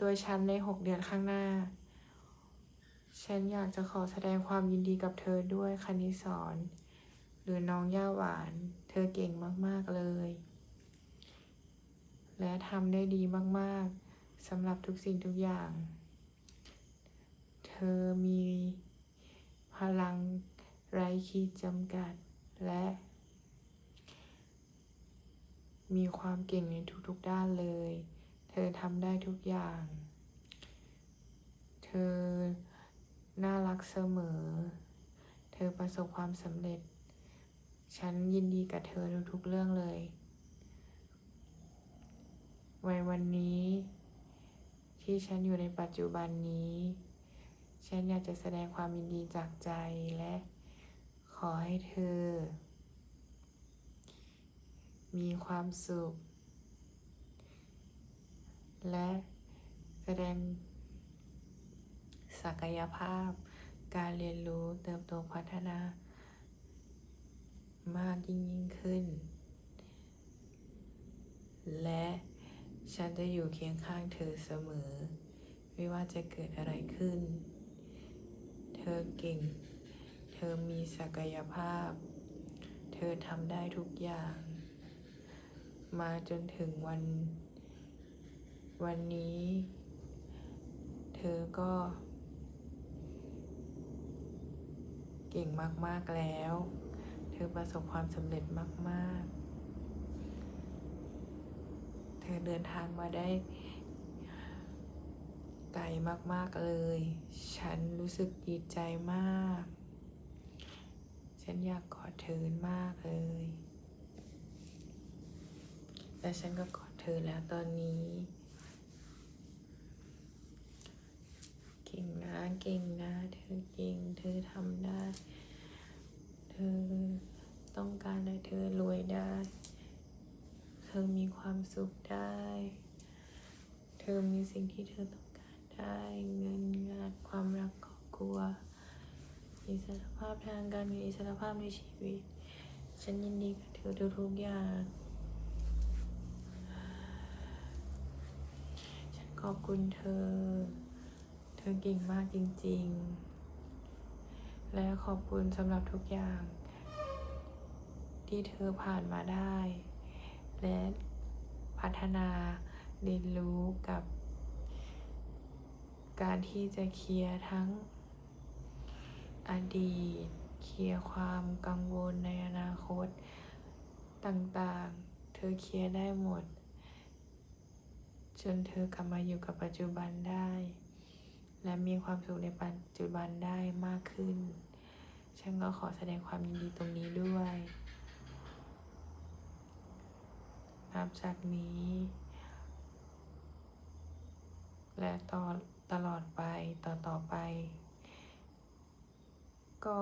ตัวฉันในหกเดือนข้างหน้า ฉันอยากจะขอแสดงความยินดีกับเธอด้วยคณิสอนหรือน้องย่าหวาน เธอเก่งมาก ๆ เลย และทำได้ดีมาก ๆสำหรับทุกสิ่งทุกอย่าง เธอมีพลังไร้ขีดจำกัดและ มีความเก่งในทุก ๆ ด้านเลย ธอทำได้ทุกอย่าง เธอน่ารักเสมอ เธอประสบความสำเร็จ ฉันยินดีกับเธอทุกๆเรื่องเลยในวันนี้ ที่ฉันอยู่ในปัจจุบันนี้ ฉันอยากจะแสดงความยินดีจากใจและขอให้เธอ มีความสุข และแสดงศักยภาพ การเรียนรู้เติบโตพัฒนามากยิ่งยิ่งขึ้น และฉันจะอยู่เคียงข้างเธอเสมอ ไม่ว่าจะเกิดอะไรขึ้น เธอเก่ง เธอมีศักยภาพ เธอทำได้ทุกอย่าง มาจนถึงวัน วันนี้ เธอก็ เก่งมาก ๆ แล้ว เธอประสบความสำเร็จมาก ๆ เธอเดินทางมาได้ไกลมาก ๆ เลย ฉันรู้สึกดีใจมาก ฉันอยากกอดเธอมากเลยและฉันก็กอดเธอแล้วตอนนี้ เก่งนะ เก่งนะ เธอเก่ง เธอทำได้ เธอต้องการอะไรเธอรวยได้ เธอมีความสุขได้ เธอมีสิ่งที่เธอต้องการได้ เงินงานความรักครอบครัวอิสรภาพทางการเงินอิสรภาพในชีวิต ฉันยินดีกับเธอทุกๆอย่างฉันขอบคุณเธอ เธอเก่งมากจริง ๆ และขอบคุณสำหรับทุกอย่าง ที่เธอผ่านมาได้ และพัฒนาเรียนรู้กับ การที่จะเคลียร์ทั้ง อดีต เคลียร์ความกังวลในอนาคตต่างๆ เธอเคลียร์ได้หมด จนเธอกลับมาอยู่กับปัจจุบันได้ และมีความสุขในปัจจุบันได้มากขึ้น ฉันก็ขอแสดงความยินดีตรงนี้ด้วยนับจากนี้ และต่อตลอดไปต่อต่อไป ก็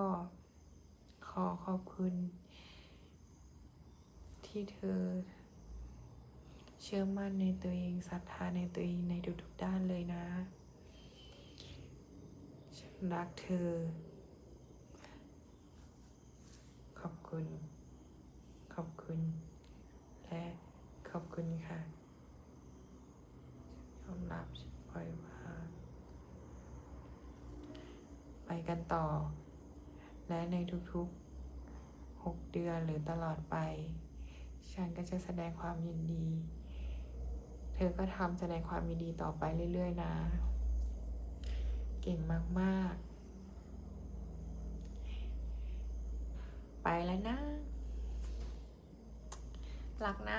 ขอขอบคุณ ที่เธอ เชื่อมั่นในตัวเองศรัทธาในตัวเองในทุกๆด้านเลยนะ รักเธอ ขอบคุณ ขอบคุณ และขอบคุณค่ะยอมรับฉันปล่อยวางไปกันต่อ และในทุกๆหกเดือนหรือตลอดไป ฉันก็จะแสดงความยินดี เธอก็ทำแสดงความยินดีต่อไปเรื่อย ๆ นะ เก่งมากๆ ไปแล้วนะ รักนะ